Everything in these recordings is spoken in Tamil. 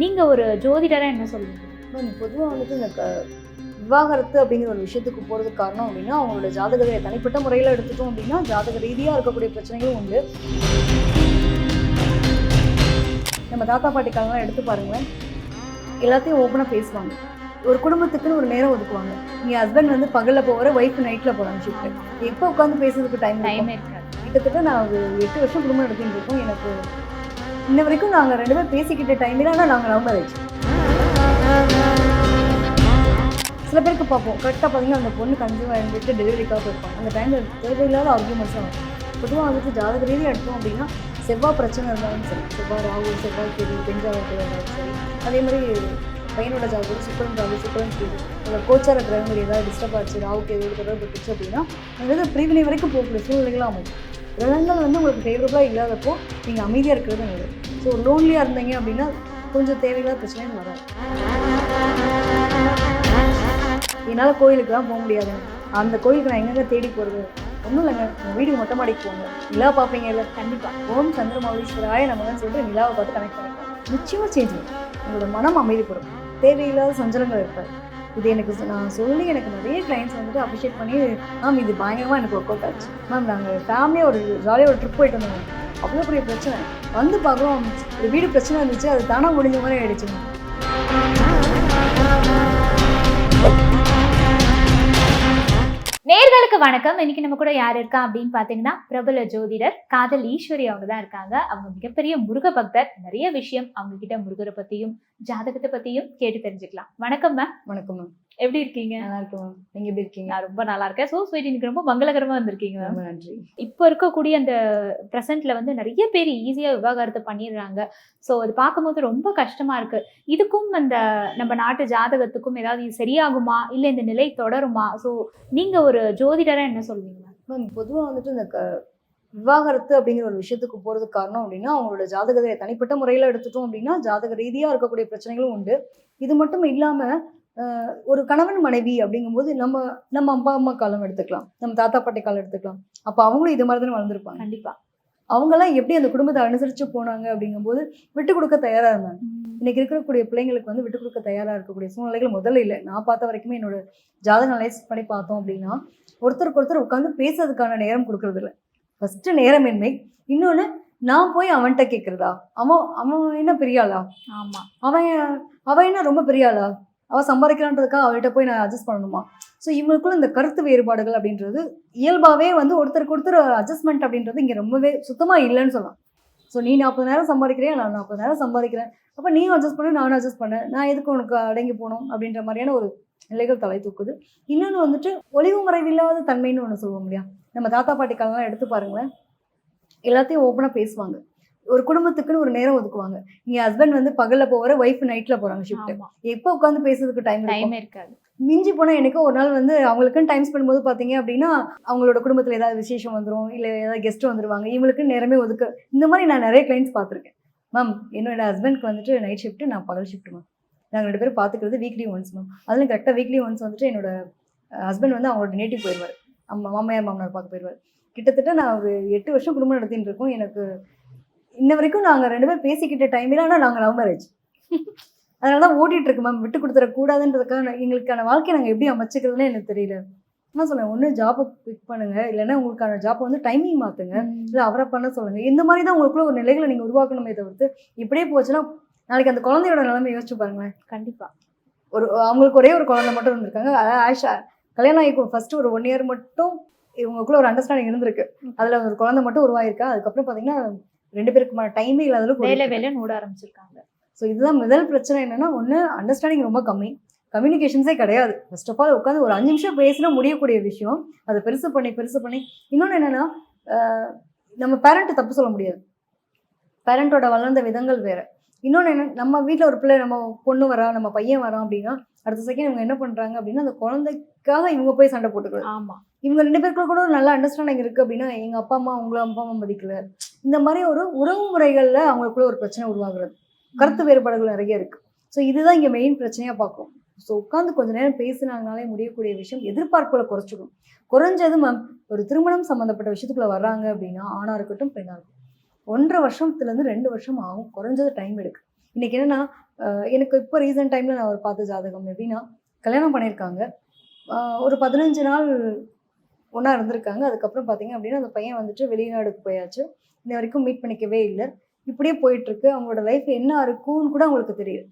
நீங்க ஒரு ஜோதிடரா என்ன சொல்லுவீங்க மேம் பொதுவாக வந்துட்டு இந்த விவாகரத்து அப்படிங்கிற ஒரு விஷயத்துக்கு போகிறதுக்கு காரணம் அப்படின்னா அவங்களோட ஜாதகத்தை தனிப்பட்ட முறையில் எடுத்துட்டோம் அப்படின்னா ஜாதக ரீதியாக இருக்கக்கூடிய பிரச்சனைகளும் உண்டு. நம்ம தாத்தா பாட்டி காலம்லாம் எடுத்து பாருங்களேன். எல்லாத்தையும் ஓப்பனாக பேசுவாங்க. ஒரு குடும்பத்துக்குன்னு ஒரு நேரம் ஒதுக்குவாங்க. நீ ஹஸ்பண்ட் வந்து பகலில் போகிற ஒய்ஃப் நைட்டில் போகிறாங்க ஷிஃப்ட்டு எப்போ உட்காந்து பேசுறதுக்கு டைம் டைமே இருக்காது. கிட்டத்தட்ட நான் ஒரு எட்டு வருஷம் குடும்பம் நடத்திட்டு இருக்கோம். எனக்கு இன்ன வரைக்கும் நாங்கள் ரெண்டு பேரும் பேசிக்கிட்ட டைமில் ஆனால் நாங்கள் லவ் மேரேஜ் சில பேருக்கு பார்ப்போம். கரெக்டாக பார்த்தீங்கன்னா அந்த பொண்ணு கன்சீவ் இருந்துட்டு டெலிவரிக்காக போயிருப்பாங்க. அந்த டைமில் தேவையில்லாத ஆர்கியூமெண்ட்ஸ் வரும். பொதுவாக வந்துட்டு ஜாதக ரீதியாக எடுத்தோம் அப்படின்னா செவ்வாய் பிரச்சனை இருந்தாலும் சரி செவ்வாய் ராகு செவ்வாய் கேது பெஞ்சாவட்டு இருந்தாலும் சரி அதே மாதிரி பையனோட ஜாதகம் சுக்கரன் ஜாதகம் சுக்கரன் கேது அந்த கோச்சார கிரகங்கள் ஏதாவது டிஸ்டர்ப் ஆச்சு ராகு கேது பிடிச்சி அப்படின்னா அதாவது பிரிவினை வரைக்கும் போகக்கூடிய சூழ்நிலைகளாக அமையும். ரணங்கள் வந்து உங்களுக்கு ஃபேவரபுளாக இல்லாதப்போ நீங்கள் அமைதியாக இருக்கிறது நல்லது. ஸோ லோன்லியாக இருந்தீங்க அப்படின்னா கொஞ்சம் தேவையில்லாத பிரச்சனையும் வராது. என்னால் கோயிலுக்கு தான் போக முடியாது. அந்த கோயிலுக்கு நான் எங்கெங்க தேடி போகிறது ஒன்றும் இல்லைங்க. உங்கள் வீடு மொட்டை மாடிக்கு போங்க. நிலா பார்ப்பீங்க இல்லை? கண்டிப்பாக ஓம் சந்திரமௌலீஸ்வராய நம்ம சொல்லிட்டு நிலாவை பார்த்து கனெக்ட் பண்ணிக்கலாம் நிச்சயமாக சேஞ்ச் உங்களோட மனம் அமைதிப்படும். தேவையில்லாத சஞ்சலங்கள் இருக்காது. இது எனக்கு நான் சொல்லி எனக்கு நிறைய கிளைண்ட்ஸ் வந்துட்டு அப்ரிஷியேட் பண்ணி மேம் இது பயங்கரமாக எனக்கு ஒர்க் அவுட் ஆச்சு. மேம் நாங்கள் ஃபேமிலியாக ஒரு ஜாலியாக ஒரு ட்ரிப் போயிட்டு வந்தோம். அவ்வளோ பெரிய பிரச்சனை. வந்து பார்க்குறோம். ஒரு வீடு பிரச்சனை இருந்துச்சு அது தானாக முடிஞ்ச மாதிரி ஆயிடுச்சு. நேர்களுக்கு வணக்கம். இன்னைக்கு நம்ம கூட யார் இருக்கா அப்படின்னு பாத்தீங்கன்னா பிரபல ஜோதிடர் காதல் ஈஸ்வரி அவங்க தான் இருக்காங்க. அவங்க மிகப்பெரிய முருக பக்தர். நிறைய விஷயம் அவங்க கிட்ட முருகரை பத்தியும் ஜாதகத்தை பத்தியும் கேட்டு தெரிஞ்சுக்கலாம். வணக்கம் மேம் வணக்கம் மேம் எப்படி இருக்கீங்க? நல்லா இருக்கு மேம். நீங்கள் எப்படி இருக்கீங்க? நான் ரொம்ப நல்லா இருக்கேன் சோ ஸ்வீட் இன்னைக்கு ரொம்ப மங்களகரமா வந்திருக்கீங்க மேம். ரொம்ப நன்றி. இப்போ இருக்கக்கூடிய அந்த ப்ரெசென்ட்ல வந்து நிறைய பேர் ஈஸியா விவாகரத்து பண்ணிடுறாங்க. ஸோ அது பார்க்கும்போது ரொம்ப கஷ்டமா இருக்கு. இதுக்கும் அந்த நம்ம நாட்டு ஜாதகத்துக்கும் ஏதாவது சரியாகுமா? இல்லை இந்த நிலை தொடருமா? ஸோ நீங்க ஒரு ஜோதிடரா என்ன சொல்வீங்க மேம்? பொதுவாக வந்துட்டு இந்த விவாகரத்து அப்படிங்கிற ஒரு விஷயத்துக்கு போகிறதுக்கு காரணம் அப்படின்னா அவங்களோட ஜாதகத்தை தனிப்பட்ட முறையில் எடுத்துட்டோம் அப்படின்னா ஜாதக ரீதியாக இருக்கக்கூடிய பிரச்சனைகளும் உண்டு. இது மட்டும் இல்லாமல் ஒரு கணவன் மனைவி அப்படிங்கும்போது நம்ம நம்ம அப்பா அம்மா காலம் எடுத்துக்கலாம். நம்ம தாத்தா பாட்டி காலம் எடுத்துக்கலாம். அப்போ அவங்களும் இது மாதிரி தானே வளர்ந்துருப்பாங்க. கண்டிப்பா. அவங்கெல்லாம் எப்படி அந்த குடும்பத்தை அனுசரித்து போனாங்க அப்படிங்கும்போது விட்டு கொடுக்க தயாராக இருந்தாங்க. இன்னைக்கு இருக்கக்கூடிய பிள்ளைங்களுக்கு வந்து விட்டு கொடுக்க தயாராக இருக்கக்கூடிய சூழ்நிலைகள் முதல்ல இல்லை. நான் பார்த்த வரைக்குமே என்னோட ஜாதகம் அனலைஸ் பண்ணி பார்த்தோம் அப்படின்னா ஒருத்தருக்கு ஒருத்தர் உட்காந்து பேசுறதுக்கான நேரம் கொடுக்கறது இல்லை. ஃபர்ஸ்ட் நேரமின்மை இன்னொன்று நான் போய் அவன்கிட்ட கேட்குறதா அவன் அவன் என்ன பெரிய ஆளா? ஆமா. அவன் அவன் என்ன ரொம்ப பெரிய ஆளா? அவள் சம்பாதிக்கிறான்றதுக்காக அவள்கிட்ட போய் நான் அட்ஜஸ்ட் பண்ணணுமா? ஸோ இவங்களுக்குள்ள இந்த கருத்து வேறுபாடுகள் அப்படின்றது இயல்பாகவே வந்து ஒருத்தருக்கு ஒருத்தர் அட்ஜஸ்ட்மெண்ட் அப்படின்றது இங்கே ரொம்பவே சுத்தமாக இல்லைன்னு சொல்லலாம். ஸோ நீ நாற்பது நேரம் சம்பாதிக்கிறேன் நான் நாற்பது நேரம் சம்பாதிக்கிறேன். அப்போ நீயும் அட்ஜஸ்ட் பண்ணு நானும் அட்ஜஸ்ட் பண்ணேன் நான் எதுக்கு உனக்கு அடங்கி போகணும்? அப்படின்ற மாதிரியான ஒரு நிலைகள் தலை தூக்குது. இன்னொன்று வந்துட்டு ஒளிவு மறைவில்லாத தன்மைன்னு ஒன்று சொல்லுவோம் இல்லையா? நம்ம தாத்தா பாட்டி காலம்லாம் எடுத்து பாருங்களேன். எல்லாத்தையும் ஓப்பனாக பேசுவாங்க. ஒரு குடும்பத்துக்குன்னு ஒரு நேரம் ஒதுக்குவாங்க. நீங்க ஹஸ்பண்ட் வந்து பகல்ல போகிற ஒய்ஃப் நைட்ல போறாங்க ஷிஃப்ட் எப்போ உட்காந்து பேசுறதுக்கு டைம் டைமே இருக்காது. மிஞ்சி போனா எனக்கும் ஒரு நாள் வந்து அவங்களுக்குன்னு டைம் ஸ்பெண்ட் போது பாத்தீங்க அப்படின்னா அவங்களோட குடும்பத்துல ஏதாவது விசேஷம் வந்துரும் இல்ல ஏதாவது கெஸ்ட் வந்துருவாங்க. இவங்களுக்கு நேரமே ஒதுக்க இந்த மாதிரி நான் நிறைய கிளைண்ட்ஸ் பார்த்துருக்கேன். மேம் என்னோட ஹஸ்பண்ட்க்கு வந்துட்டு நைட் ஷிஃப்ட் நான் பகல் ஷிஃப்ட் மேம் நாங்கள் ரெண்டு பேரும் பார்த்துக்கிறது வீக்லி ஒன்ஸ் மேம் அதுல கரெக்டாக வீக்லி ஒன்ஸ் வந்துட்டு என்னோட ஹஸ்பண்ட் வந்து அவங்களோட நேட்டிவ் போயிடுவார் அம்மா மாமையார் மாமனார் பார்க்க போயிடுவார் கிட்டத்தட்ட நான் ஒரு எட்டு வருஷம் குடும்பம் நடத்திட்டு இருக்கோம். எனக்கு இன்ன வரைக்கும் நாங்கள் ரெண்டு பேரும் பேசிக்கிட்ட டைமில் ஆனால் நாங்கள் லவ் மேரேஜ் அதனால தான் ஓட்டிட்டு இருக்கு மேம் விட்டு கொடுத்துடக்கூடாதுன்றதுக்காக எங்களுக்கான வாழ்க்கையை நாங்கள் எப்படி அமைச்சிக்கிறதுனே எனக்கு தெரியல. நான் சொன்னேன் ஒன்று ஜாப்பை பிக் பண்ணுங்க. இல்லைன்னா உங்களுக்கான ஜாப்பை வந்து டைமிங் மாற்றுங்க இல்லை அவரை பண்ண சொல்லுங்க. இந்த மாதிரி தான் உங்களுக்குள்ள ஒரு நிலைகளை நீங்கள் உருவாக்கணுமே தவிர்த்து இப்படியே போச்சுன்னா நாளைக்கு அந்த குழந்தையோட நிலைமை யோசிச்சு பாருங்களேன். கண்டிப்பா. ஒரு அவங்களுக்கு ஒரே ஒரு குழந்தை மட்டும் இருந்திருக்காங்க. அதாவது ஆஷா கல்யாணம் ஆகி ஃபர்ஸ்ட் ஒரு ஒன் இயர் மட்டும் இவங்களுக்குள்ள ஒரு அண்டர்ஸ்டாண்டிங் இருந்திருக்கு. அதில் ஒரு குழந்தை மட்டும் உருவாயிருக்கா. அதுக்கப்புறம் பார்த்தீங்கன்னா ரெண்டு பேருக்குமான டைமே இல்லாத வேலை வேலைன்னு ஓட ஆரம்பிச்சிருக்காங்க. ஸோ இதுதான் முதல் பிரச்சனை என்னன்னா ஒன்று அண்டர்ஸ்டாண்டிங் ரொம்ப கம்மி. கம்யூனிகேஷன்ஸே கிடையாது. ஃபர்ஸ்ட் ஆஃப் ஆல் உட்காந்து ஒரு அஞ்சு நிமிஷம் பேசினா முடியக்கூடிய விஷயம். அதை பெருசு பண்ணி பெருசு பண்ணி. இன்னொன்று என்னன்னா நம்ம பேரண்ட்டை தப்பு சொல்ல முடியாது. பேரண்ட்டோட வளர்ந்த விதங்கள் வேற. இன்னொன்று என்ன நம்ம வீட்டில் ஒரு பிள்ளை நம்ம பொண்ணு வரா நம்ம பையன் வரான் அப்படின்னா அடுத்த செகண்ட் இவங்க என்ன பண்ணுறாங்க அப்படின்னா அந்த குழந்தைக்காக இவங்க போய் சண்டை போட்டுக்கிறது. ஆமா. இவங்க ரெண்டு பேருக்குள்ள கூட ஒரு நல்ல அண்டர்ஸ்டாண்டிங் இருக்கு அப்படின்னா எங்க அப்பா அம்மா உங்களை அப்பா அம்மா மதிக்கல. இந்த மாதிரி ஒரு உறவு முறைகளில் அவங்களுக்குள்ள ஒரு பிரச்சனை உருவாகுறது. கருத்து வேறுபாடுகள் நிறைய இருக்குது ஸோ இதுதான் இங்கே மெயின் பிரச்சனையாக பார்க்கும் ஸோ உட்காந்து கொஞ்ச நேரம் பேசினாங்கனாலே முடியக்கூடிய விஷயம் எதிர்பார்ப்புகளை குறைச்சிக்கணும் குறைஞ்சது மேம் ஒரு திருமணம் சம்மந்தப்பட்ட விஷயத்துக்குள்ளே வர்றாங்க அப்படின்னா ஆணாக இருக்கட்டும் பெண்ணாக இருக்கட்டும். ஒன்றரை வருஷத்துலேருந்து ரெண்டு வருஷம் ஆகும். குறைஞ்சது டைம் எடுக்கு இன்னைக்கு என்னன்னா எனக்கு இப்போ ரீசெண்ட் டைமில் நான் ஒரு பார்த்த ஜாதகம் எப்படின்னா கல்யாணம் பண்ணியிருக்காங்க. ஒரு பதினஞ்சு நாள் ஒன்றா இருந்திருக்காங்க. அதுக்கப்புறம் பார்த்தீங்க அப்படின்னா அந்த பையன் வந்துட்டு வெளிநாடுக்கு போயாச்சு. இன்ன வரைக்கும் மீட் பண்ணிக்கவே இல்லை. இப்படியே போயிட்டுருக்கு. அவங்களோட லைஃப் என்ன இருக்கும்னு கூட அவங்களுக்கு தெரியும்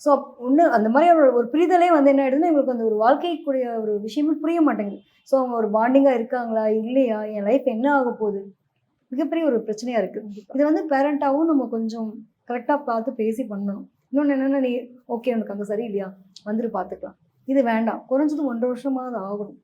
ஸோ ஒன்று அந்த மாதிரி அவரோட ஒரு புரிதலே வந்து என்ன ஆயிடுதுன்னா இவங்களுக்கு அந்த ஒரு வாழ்க்கைக்குரிய ஒரு விஷயமே புரிய மாட்டேங்குது. ஸோ அவங்க ஒரு பாண்டிங்காக இருக்காங்களா? இல்லையா? என் லைஃப் என்ன ஆக போகுது? மிகப்பெரிய ஒரு பிரச்சனையாக இருக்குது இது வந்து பேரண்டாகவும் நம்ம கொஞ்சம் கரெக்டாக பார்த்து பேசி பண்ணணும். இன்னொன்று என்னென்னா நீ ஓகே உனக்கு அங்கே சரியில்லையா? வந்துட்டு பார்த்துக்கலாம் இது வேண்டாம். குறைஞ்சது ஒன்றரை வருஷமாவது ஆகணும்.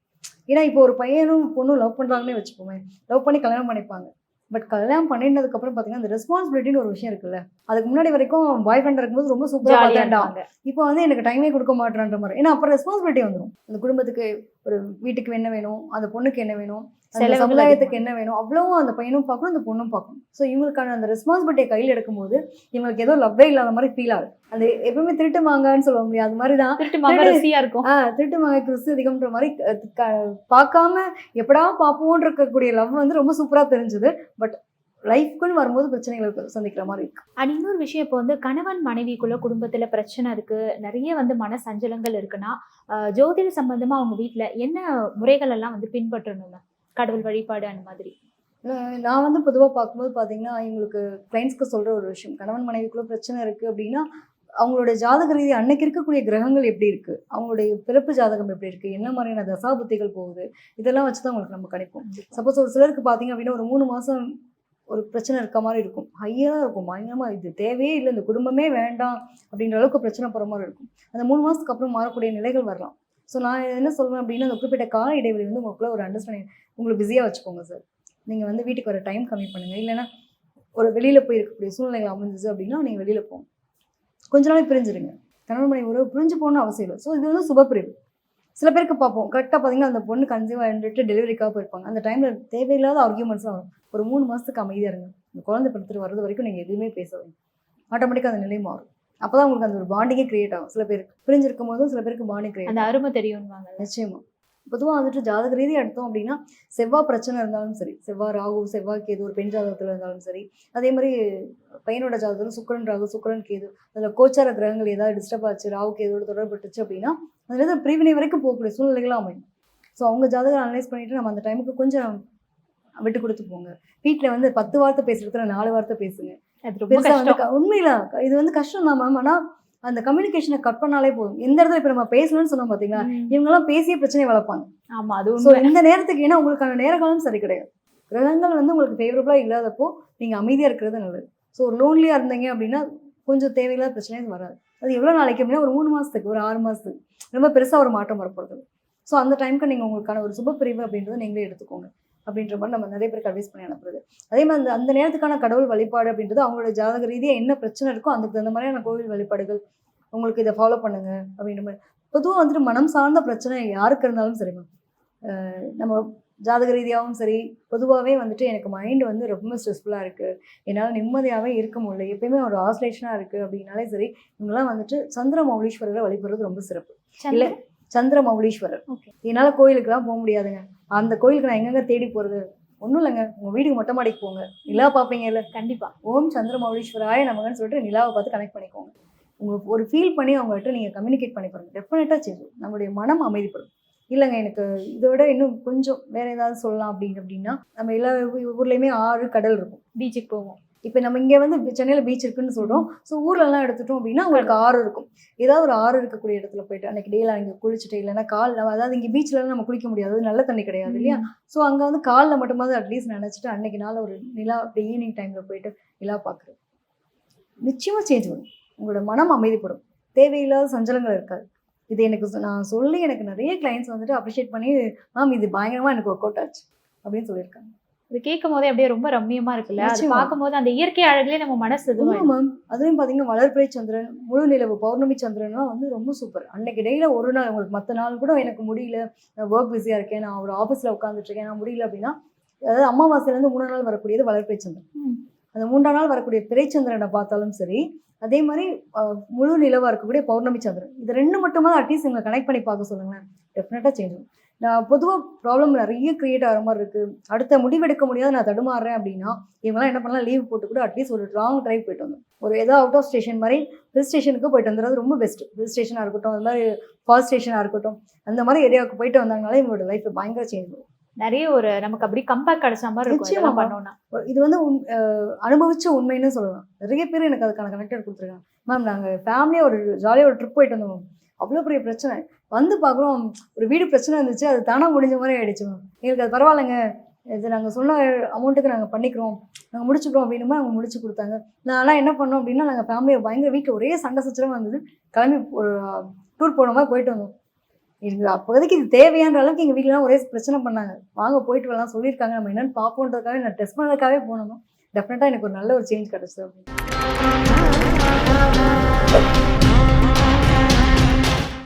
ஏன்னா இப்போ ஒரு பையனும் பொண்ணும் லவ் பண்ணுறாங்கன்னே வச்சுப்போமே லவ் பண்ணி கல்யாணம் பண்ணிப்பாங்க. பட் கல்யாணம் பண்ணினதுக்கப்புறம் பார்த்தீங்கன்னா அந்த ரெஸ்பான்சிபிலிட்டின்னு ஒரு விஷயம் இருக்குல்ல அதுக்கு முன்னாடி வரைக்கும் பாய் ஃப்ரெண்ட் இருக்கும்போது ரொம்ப சூப்பராக ஜாலியா பார்த்தாண்டா இருப்பாங்க. இப்போ வந்து எனக்கு டைமே கொடுக்க மாட்டேன்ற மாதிரி. ஏன்னா அப்புறம் ரெஸ்பான்சிபிலிட்டி வந்துடும் அந்த குடும்பத்துக்கு ஒரு வீட்டுக்கு என்ன வேணும் அந்த பொண்ணுக்கு என்ன வேணும் அந்த சமுதாயத்துக்கு என்ன வேணும்? அவ்வளவும் அந்த பையனும் பார்க்கணும் அந்த பொண்ணும் பார்க்கணும். ஸோ இவங்களுக்கான அந்த ரெஸ்பான்சிபிலிட்டியை கையில் எடுக்கும்போது இவங்களுக்கு ஏதோ லவ்வே இல்லாத மாதிரி ஃபீல் ஆகுது. அந்த எப்பவுமே திருட்டு வாங்கன்னு சொல்ல முடியாது அது மாதிரி தான். இருக்கும். திருட்டு மகை கிறிஸ்து அதிகம்ன்ற மாதிரி பார்க்காம எப்படா பார்ப்போம்னு இருக்கக்கூடிய லவ் வந்து ரொம்ப சூப்பராக தெரிஞ்சுது. பட் லைஃப்க்குன்னு வரும்போது பிரச்சனைகளை சந்திக்கிற மாதிரி இருக்கு. அண்ட் இன்னொரு விஷயம் இப்போ வந்து கணவன் மனைவிக்குள்ள குடும்பத்துல பிரச்சனை இருக்கு. நிறைய வந்து மன சஞ்சலங்கள் இருக்குன்னா ஜோதிட சம்பந்தமா அவங்க வீட்ல என்ன முறைகள் எல்லாம் வந்து பின்பற்றணும் கடவுள் வழிபாடு அந்த மாதிரி. நான் வந்து பொதுவாக பார்க்கும்போது பார்த்தீங்கன்னா எங்களுக்கு கிளைண்ட்ஸ்க்கு சொல்கிற ஒரு விஷயம் கணவன் மனைவிக்குள்ள பிரச்சனை இருக்குது அப்படின்னா அவங்களுடைய ஜாதக ரீதி அன்னைக்கு இருக்கக்கூடிய கிரகங்கள் எப்படி இருக்குது அவங்களுடைய பிறப்பு ஜாதகம் எப்படி இருக்குது என்ன மாதிரியான தசாபுத்திகள் போகுது? இதெல்லாம் வச்சு தான் உங்களுக்கு நம்ம கணிப்போம். சப்போஸ் ஒரு சிலருக்கு பார்த்தீங்க அப்படின்னா ஒரு மூணு மாதம் ஒரு பிரச்சனை இருக்க மாதிரி இருக்கும். ஹையாக இருக்கும். பயங்கரமாக இது தேவையே இல்லை. இந்த குடும்பமே வேண்டாம் அப்படின்ற அளவுக்கு பிரச்சனை போகிற மாதிரி இருக்கும். அந்த மூணு மாதத்துக்கு அப்புறம் மாறக்கூடிய நிலைகள் வரலாம். ஸோ நான் என்ன சொல்வேன் அப்படின்னா அந்த குறிப்பிட்ட கால இடைவெளி வந்து உங்களுக்குள்ள ஒரு அண்டர்ஸ்டாண்டிங் உங்களை பிஸியாக வச்சுக்கோங்க சார் நீங்கள் வந்து வீட்டுக்கு வர டைம் கம்மி பண்ணுங்கள் இல்லைன்னா ஒரு வெளியில் போய் இருக்கக்கூடிய சூழ்நிலைகள் அமைஞ்சிச்சு அப்படின்னா நீங்கள் வெளியில் போகும் கொஞ்ச நாளே பிரிஞ்சிருங்க. கணவன் மனைவி உறவு பிரிஞ்சு போகணும்னு அவசியம் இல்லை. ஸோ இது வந்து சுபப்பிரிவு. சில பேருக்கு பார்ப்போம். கரெக்டாக பார்த்தீங்கன்னா அந்த பொண்ணு கன்சீவ் ஆகிட்டு டெலிவரிக்காக போயிருப்பாங்க. அந்த டைமில் தேவையில்லாத ஆர்கியூமெண்ட்ஸ்லாம் வரும். ஒரு மூணு மாதத்துக்கு அமைதியாக இருங்க. இந்த குழந்தை படுத்துட்டு வர்றது வரைக்கும் நீங்கள் எதுவுமே பேசாதீங்க ஆட்டோமேட்டிக்காக அந்த நிலை மாறும். அப்போ தான் உங்களுக்கு அந்த ஒரு பாண்டிங்கே கிரியேட் ஆகும். சில பேருக்கு. பிரிஞ்சிருக்கும் போதும் சில பேருக்கு பாண்டிங் கிரியேட் அந்த அருமை தெரியும்வாங்க நிச்சயமா. பொதுவாக வந்துட்டு ஜாதக ரீதி எடுத்தோம் அப்படின்னா செவ்வாய் பிரச்சனை இருந்தாலும் சரி செவ்வாய் ராகு செவ்வாய் கேது ஒரு பெண் ஜாதகத்தில் இருந்தாலும் சரி அதே மாதிரி பையனோட ஜாதகத்தில் சுக்கிரன் ராகு சுக்கிரன் கேது அதில் கோச்சார கிரகங்கள் ஏதாவது டிஸ்டர்ப் ஆச்சு ராகு கேதோட தொடர்பட்டுச்சு அப்படின்னா அதுல பிரிவினை வரைக்கும் போகக்கூடிய சூழ்நிலைகளும் அமையும். ஸோ அவங்க ஜாதகம் அனலைஸ் பண்ணிட்டு நம்ம அந்த டைமுக்கு கொஞ்சம் விட்டு கொடுத்து போங்க. வீட்டில் வந்து பத்து வார்த்தை பேசுறதுல நாலு வார்த்தை பேசுங்க. பெருசா உண்மையில இது வந்து கஷ்டம் தான் மேம் ஆனால் அந்த கம்யூனிகேஷனை கட் பண்ணாலே போதும். எந்த இடத்துல இப்போ நம்ம பேசணும்னு சொன்னோம் பார்த்தீங்களா ம். இவங்கெல்லாம் பேசிய பிரச்சனையை வளர்ப்பாங்க. ஆமா அது இந்த நேரத்துக்கு ஏன்னா உங்களுக்கான நேர காலம் சரி கிடையாது. கிரகங்கள் வந்து உங்களுக்கு ஃபேவரபுளாக இல்லாதப்போ நீங்கள் அமைதியாக இருக்கிறது நல்லது. ஸோ ஒரு லோன்லியாக இருந்தீங்க அப்படின்னா கொஞ்சம் தேவையில்லாத பிரச்சனையும் வராது. அது எவ்வளோ நாளைக்கு அப்படின்னா ஒரு மூணு மாதத்துக்கு ஒரு ஆறு மாதத்துக்கு ரொம்ப பெருசாக ஒரு மாற்றம் வரப்போகிறது ஸோ அந்த டைமுக்கு நீங்கள் உங்களுக்கான ஒரு சுப பிரிவு அப்படின்றத நீங்களே எடுத்துக்கோங்க. அப்படின்ற மாதிரி நம்ம நிறைய பேருக்கு அட்வைஸ் பண்ணி அனுப்புறது. அதே மாதிரி அந்த அந்த நேரத்துக்கான கடவுள் வழிபாடு அப்படின்றது அவங்களோட ஜாதக ரீதியாக என்ன பிரச்சனை இருக்கோ அதுக்கு தகுந்த மாதிரியான கோவில் வழிபாடுகள் உங்களுக்கு இதை ஃபாலோ பண்ணுங்க அப்படின்ற மாதிரி. பொதுவாக வந்துட்டு மனம் சார்ந்த பிரச்சனை யாருக்கு இருந்தாலும் சரிம்மா அஹ் நம்ம ஜாதக ரீதியாகவும் சரி பொதுவாகவே வந்துட்டு எனக்கு மைண்ட் வந்து ரொம்ப ஸ்ட்ரெஸ்ஃபுல்லாக இருக்குது என்னால் நிம்மதியாகவே இருக்க முடியல. எப்பயுமே ஒரு ஆஸ்லேஷனாக இருக்குது அப்படின்னாலே சரி இவங்கெல்லாம் வந்துட்டு சந்திர மௌலீஸ்வரரை வழிபடுறது ரொம்ப சிறப்பு. இல்லை? சந்திர மௌலீஸ்வரர். Okay. என்னால் கோயிலுக்குலாம் போக முடியாதுங்க. அந்த கோயிலுக்கு நான் எங்கெங்க தேடி போகிறது ஒன்றும் இல்லைங்க. உங்கள் வீட்டுக்கு மொட்டை மாடிக்கு போங்க. நிலா பார்ப்பீங்க இல்லை கண்டிப்பா. ஓம் சந்திர மௌலீஸ்வராய நமகன்னு சொல்லிட்டு நிலாவை பார்த்து கனெக்ட் பண்ணிக்கோங்க. உங்களுக்கு ஒரு ஃபீல் பண்ணி அவங்ககிட்ட நீங்கள் கம்யூனிகேட் பண்ணி பாருங்க. டெஃபினட்டாக சேஞ்ச் நம்மளுடைய மனம் அமைதிப்படும். இல்லைங்க எனக்கு இதை விட இன்னும் கொஞ்சம் வேற ஏதாவது சொல்லலாம் அப்படின்னு அப்படின்னா நம்ம எல்லா ஊர்லயுமே ஆறு கடல் இருக்கும். பீச்சுக்கு போவோம். இப்போ நம்ம இங்கே வந்து சென்னையில் பீச் இருக்குன்னு சொல்கிறோம் ஸோ ஊர்லலாம் எடுத்துட்டோம் அப்படின்னா உங்களுக்கு ஆறு இருக்கும். ஏதாவது ஒரு ஆறு இருக்கக்கூடிய இடத்துல போயிட்டு அன்னைக்கு டேயில் அங்கே குளிச்சுட்டு இல்லைன்னா கால் அதாவது இங்கே பீச்சில் நம்ம குளிக்க முடியாது. நல்ல தண்ணி கிடையாது இல்லையா? ஸோ அங்கே வந்து காலில் மட்டுமாவது அட்லீஸ்ட் நினச்சிட்டு அன்னைக்கு நாள் ஒரு நிலா அப்படி ஈவினிங் டைமில் போயிட்டு நிலா பார்க்குறது நிச்சயமாக சேஞ்ச் வரும். உங்களோட மனம் அமைதிப்படும். தேவையில்லாத சஞ்சலங்கள் இருக்காது. இது எனக்கு நான் சொல்லி எனக்கு நிறைய கிளைண்ட்ஸ் வந்துட்டு அப்ரிஷியேட் பண்ணி மேம் இது பயங்கரமாக எனக்கு ஒர்க் அவுட் ஆச்சு. அப்படின்னு சொல்லியிருக்காங்க. இது கேட்கும் போதே அப்படியே ரொம்ப ரம்மியமா இருக்குல்ல? அது. பார்க்கும்போது அந்த இயற்கை அழகுலயே நம்ம மனசு மேம். அதுலயும் பாத்தீங்கன்னா வளர்பிறை சந்திரன் முழு நிலவு பௌர்ணமி சந்திரன்லாம் வந்து ரொம்ப சூப்பர் அன்னைக்கு டெய்ல ஒரு நாள் உங்களுக்கு மற்ற நாள் கூட எனக்கு முடியல. நான் ஒர்க் பிஸியா இருக்கேன். நான் ஒரு ஆஃபீஸ்ல உட்காந்துட்டு இருக்கேன். நான் முடியல அப்படின்னா அதாவது அமாவாசையில இருந்து மூணாம் நாள் வரக்கூடியது வளர்பிறை சந்திரன். அந்த மூன்றாம் நாள் வரக்கூடிய பிறைச்சந்திரனை பார்த்தாலும் சரி அதே மாதிரி முழு நிலவாக இருக்கக்கூடிய பௌர்ணமி சந்திரன். இது ரெண்டு மட்டுமா அட்லீஸ்ட் எங்களை கனெக்ட் பண்ணி பார்க்க சொல்லுங்களேன். டெஃபினட்டாக சேஞ்ச் ஆகும். நான் பொதுவாக ப்ராப்ளம் நிறைய கிரியேட் ஆகிற மாதிரி இருக்குது அடுத்த முடிவெடுக்க முடியாது நான் தடுமாறுறேன் அப்படின்னா இவங்கெல்லாம் என்ன பண்ணலாம் லீவ் போட்டு கூட அட்லீஸ்ட் ஒரு லாங் டிரைவ் போயிட்டு வந்தோம். ஒரு ஏதோ அவுட் ஆஃப் ஸ்டேஷன் மாதிரி ஹில் ஸ்டேஷனுக்கு போயிட்டு வந்துடுறது ரொம்ப பெஸ்ட் ஹில் ஸ்டேஷனாக இருக்கட்டும் அது மாதிரி ஃபால் ஸ்டேஷனாக இருக்கட்டும் அந்த மாதிரி ஏரியாவுக்கு போயிட்டு வந்தாங்கனாலே இவங்களோட லைஃப் பயங்கர சேஞ்ச் ஆகும். நிறைய ஒரு நமக்கு அப்படி கம்பேக் கிடைச்ச மாதிரி இருக்கும் பண்ணோம்னா. இது வந்து அனுபவிச்ச உண்மைன்னு சொல்லலாம். நிறைய பேர் எனக்கு அதுக்கான கனெக்டட் கொடுத்துருக்காங்க. மேம் நாங்கள் ஃபேமிலியாக ஒரு ஜாலியாக ஒரு ட்ரிப் போயிட்டு வந்தோம். அவ்வளோ பெரிய பிரச்சனை. வந்து பார்க்குறோம் ஒரு வீடு பிரச்சனை இருந்துச்சு அது தானாக முடிஞ்ச மாதிரி ஆயிடுச்சு மேம் எங்களுக்கு அது பரவாயில்லைங்க. இது நாங்கள் சொன்ன அமௌண்ட்டுக்கு நாங்கள் பண்ணிக்கிறோம். நாங்கள் முடிச்சுக்கிறோம் அப்படின்னுமா அவங்க முடிச்சு கொடுத்தாங்க. நான்லாம் என்ன பண்ணோம் அப்படின்னா நாங்கள் ஃபேமிலியை பயங்கர வீட்டில் ஒரே சண்டை சச்சரவாக இருந்தது கிளம்பி ஒரு டூர் போன மாதிரி போயிட்டு வந்தோம். இது அப்போதைக்கு இது தேவையான அளவுக்கு எங்கள் வீட்டிலலாம் ஒரே பிரச்சனை பண்ணாங்க. வாங்க போயிட்டு வரலாம் சொல்லியிருக்காங்க. நம்ம என்னென்னு பார்ப்போன்றதுக்காக நான் டெஸ்ட் பண்ணதுக்காகவே போனோம். டெஃபினட்டாக எனக்கு ஒரு நல்ல ஒரு சேஞ்ச் கிடச்சிது